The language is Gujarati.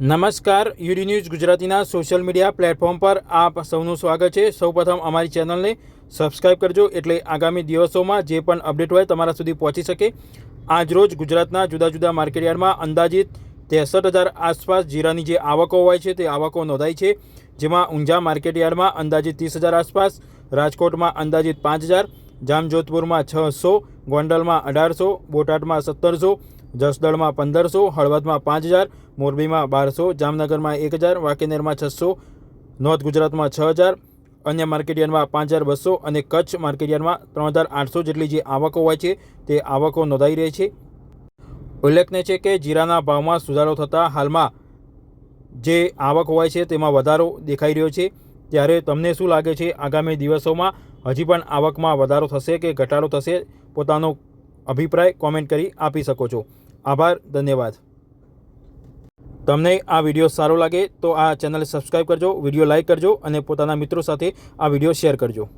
નમસ્કાર, યુડી ન્યૂઝ ગુજરાતીના સોશિયલ મીડિયા પ્લેટફોર્મ પર આપ સૌનું સ્વાગત છે. સૌપ્રથમ અમારી ચેનલને સબસ્ક્રાઇબ કરજો એટલે આગામી દિવસોમાં જે પણ અપડેટ હોય તમારા સુધી પહોંચી શકે. આજરોજ ગુજરાતના જુદા જુદા માર્કેટયાર્ડમાં અંદાજિત ત્રેસઠ હજાર આસપાસ જીરાની જે આવકો હોય છે તે આવકો નોંધાઈ છે. જેમાં ઊંઝા માર્કેટયાર્ડમાં અંદાજિત ત્રીસ હજાર આસપાસ, રાજકોટમાં અંદાજિત પાંચ હજાર, જામજોધપુરમાં છસો ગોંડલમાં અઢારસો, બોટાદમાં સત્તરસો, જસદણમાં પંદરસો, હળવદમાં પાંચ હજાર, મોરબીમાં બારસો, જામનગરમાં એક હજાર, વાંકાનેરમાં છસો, નોર્થ ગુજરાતમાં છ હજાર, અન્ય માર્કેટયાર્ડમાં પાંચ હજાર બસો અને કચ્છ માર્કેટયાર્ડમાં ત્રણ હજાર આઠસો જેટલી જે આવકો હોય છે, તે આવકો નોંધાઈ રહી છે. ઉલ્લેખનીય છે કે જીરાના ભાવમાં સુધારો થતાં હાલમાં જે આવક હોય છે તેમાં વધારો દેખાઈ રહ્યો છે. ત્યારે તમને શું લાગે છે? આગામી દિવસોમાં હજી પણ આવકમાં વધારો થશે કે ઘટાડો થશે? પોતાનો અભિપ્રાય કોમેન્ટ કરી આપી શકો છો. આભાર, ધન્યવાદ. તમને આ વીડિયો સારો લાગે તો આ ચેનલ સબસ્ક્રાઈબ કરજો, વીડિયો લાઇક કરજો અને પોતાના મિત્રો સાથે આ વીડિયો શેર કરજો.